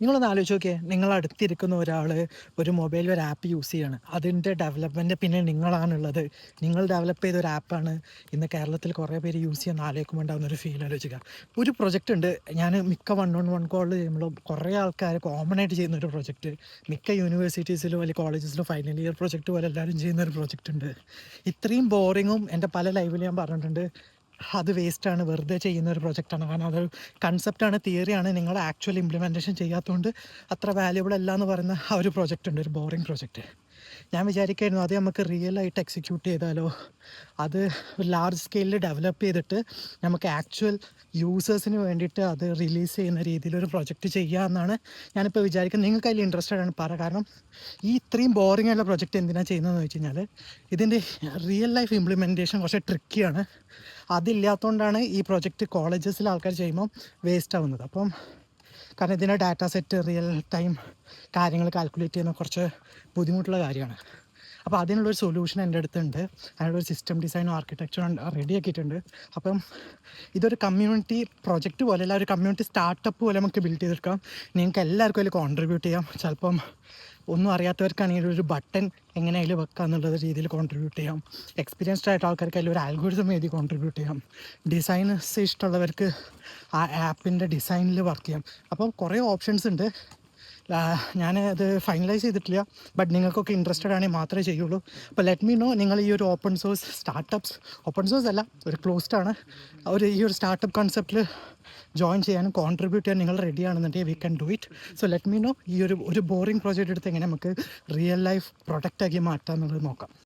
നിങ്ങളൊന്ന് ആലോചിച്ച് നോക്കിയേ. നിങ്ങൾ അടുത്തിരിക്കുന്ന ഒരാൾ ഒരു മൊബൈൽ ഒരു ആപ്പ് യൂസ് ചെയ്യാണ്. അതിന്റെ ഡെവലപ്മെന്റ് പിന്നെ നിങ്ങളാണുള്ളത്. നിങ്ങൾ ഡെവലപ്പ് ചെയ്ത ഒരു ആപ്പാണ് ഇന്ന് കേരളത്തിൽ കുറേ പേര് യൂസ് ചെയ്യുന്ന ആലോചിക്കുമ്പോൾ ഉണ്ടാകുന്ന ഒരു ഫീൽ ആലോചിക്കുക. ഒരു പ്രൊജക്റ്റ് ഉണ്ട്. ഞാൻ മിക്ക വൺ ഓൺ വൺ കോൾ ചെയ്യുമ്പോൾ കുറേ ആൾക്കാർ കോമൺ ആയിട്ട് ചെയ്യുന്ന ഒരു പ്രൊജക്റ്റ് മിക്ക യൂണിവേഴ്സിറ്റീസിലും അല്ലെങ്കിൽ കോളേജസിലും ഫൈനൽ ഇയർ പ്രൊജക്റ്റ് പോലെ എല്ലാവരും ചെയ്യുന്ന ഒരു പ്രൊജക്റ്റ് ഉണ്ട്. ഇത്രയും ബോറിങ്ങും എന്റെ പല ലൈവിൽ ഞാൻ പറഞ്ഞിട്ടുണ്ട്. അത് വേസ്റ്റാണ് വെറുതെ ചെയ്യുന്ന ഒരു പ്രൊജക്റ്റാണ് കാരണം അതൊരു കൺസെപ്റ്റാണ് തിയറിയാണ് നിങ്ങൾ ആക്ച്വൽ ഇംപ്ലിമെന്റേഷൻ ചെയ്യാത്തതുകൊണ്ട് അത്ര വാല്യുബിൾ അല്ല എന്ന് പറയുന്ന ആ ഒരു പ്രൊജക്റ്റ് ഉണ്ട് ഒരു ബോറിംഗ് പ്രൊജക്റ്റ് ഞാൻ വിചാരിക്കായിരുന്നു അത് നമുക്ക് റിയൽ ആയിട്ട് എക്സിക്യൂട്ട് ചെയ്താലോ? അത് ലാർജ് സ്കെയിലിൽ ഡെവലപ്പ് ചെയ്തിട്ട് നമുക്ക് ആക്ച്വൽ യൂസേഴ്സിന് വേണ്ടിയിട്ട് അത് റിലീസ് ചെയ്യുന്ന രീതിയിൽ ഒരു പ്രൊജക്റ്റ് ചെയ്യുക ചെയ്യാമെന്നാണ് ഞാനിപ്പോൾ വിചാരിക്കുന്നത്. നിങ്ങൾക്ക് അതിൽ ഇൻട്രസ്റ്റഡ് ആണ് പറ. കാരണം ഈ ഇത്രയും ബോറിംഗ് ആയിട്ടുള്ള പ്രൊജക്റ്റ് എന്തിനാണ് ചെയ്യുന്നതെന്ന് വെച്ച് കഴിഞ്ഞാൽ ഇതിന്റെ റിയൽ ലൈഫ് ഇംപ്ലിമെന്റേഷൻ കുറച്ച് ട്രിക്കിയാണ് അതില്ലാത്തതുകൊണ്ടാണ് ഈ പ്രൊജക്റ്റ് കോളേജസിൽ ആൾക്കാർ ചെയ്യുമ്പോൾ വേസ്റ്റ് ആവുന്നത്. അപ്പം കാരണം ഇതിന്റെ ഡാറ്റ സെറ്റ് റിയൽ ടൈം കാര്യങ്ങൾ കാൽക്കുലേറ്റ് ചെയ്യുന്ന കുറച്ച് ബുദ്ധിമുട്ടുള്ള കാര്യമാണ്. അപ്പോൾ അതിനുള്ളൊരു സൊല്യൂഷൻ എന്റെ അടുത്തുണ്ട്. അതിനുള്ളൊരു സിസ്റ്റം ഡിസൈനും ആർക്കിടെക്ചറും റെഡി ആക്കിയിട്ടുണ്ട്. അപ്പം ഇതൊരു കമ്മ്യൂണിറ്റി പ്രൊജക്റ്റ് പോലെ അല്ല ഒരു കമ്മ്യൂണിറ്റി സ്റ്റാർട്ടപ്പ് പോലെ നമുക്ക് ബിൽഡ് ചെയ്തെടുക്കാം. നിങ്ങൾക്ക് എല്ലാവർക്കും അതിൽ കോൺട്രിബ്യൂട്ട് ചെയ്യാം. ചിലപ്പം ഒന്നും അറിയാത്തവർക്കാണെങ്കിൽ ഒരു ബട്ടൺ എങ്ങനെ അതിൽ വെക്കുക എന്നുള്ള രീതിയിൽ കോൺട്രിബ്യൂട്ട് ചെയ്യാം. എക്സ്പീരിയൻസ്ഡ് ആയിട്ട് ആൾക്കാർക്ക് അതിൽ ഒരു ആൽഗോരിതം എഴുതി കോൺട്രിബ്യൂട്ട് ചെയ്യാം. ഡിസൈനേഴ്സ് ഇഷ്ടമുള്ളവർക്ക് ആ ആപ്പിന്റെ ഡിസൈനിൽ വർക്ക് ചെയ്യാം. അപ്പം കുറേ ഓപ്ഷൻസ് ഉണ്ട്. ഞാൻ അത് ഫൈനലൈസ് ചെയ്തിട്ടില്ല. ബട്ട് നിങ്ങൾക്കൊക്കെ ഇൻട്രസ്റ്റഡ് ആണെങ്കിൽ മാത്രമേ ചെയ്യുള്ളൂ. അപ്പോൾ ലെറ്റ് മീ നോ നിങ്ങൾ ഈ ഒരു open source startups open source അല്ല ഒരു ക്ലോസ്ഡ് ആണ്. ഒരു ഈ ഒരു സ്റ്റാർട്ടപ്പ് കൺസെപ്റ്റിൽ ജോയിൻ ചെയ്യാനും കോൺട്രിബ്യൂട്ട് ചെയ്യാൻ നിങ്ങൾ റെഡി ആണെന്നുണ്ടെങ്കിൽ we can do it so let me know ഈ ഒരു ഒരു ബോറിംഗ് പ്രോജക്റ്റ് എടുത്ത് എങ്ങനെ നമുക്ക് റിയൽ ലൈഫ് പ്രൊഡക്റ്റ് ആക്കി മാറ്റാം എന്നുള്ളത് നോക്കാം.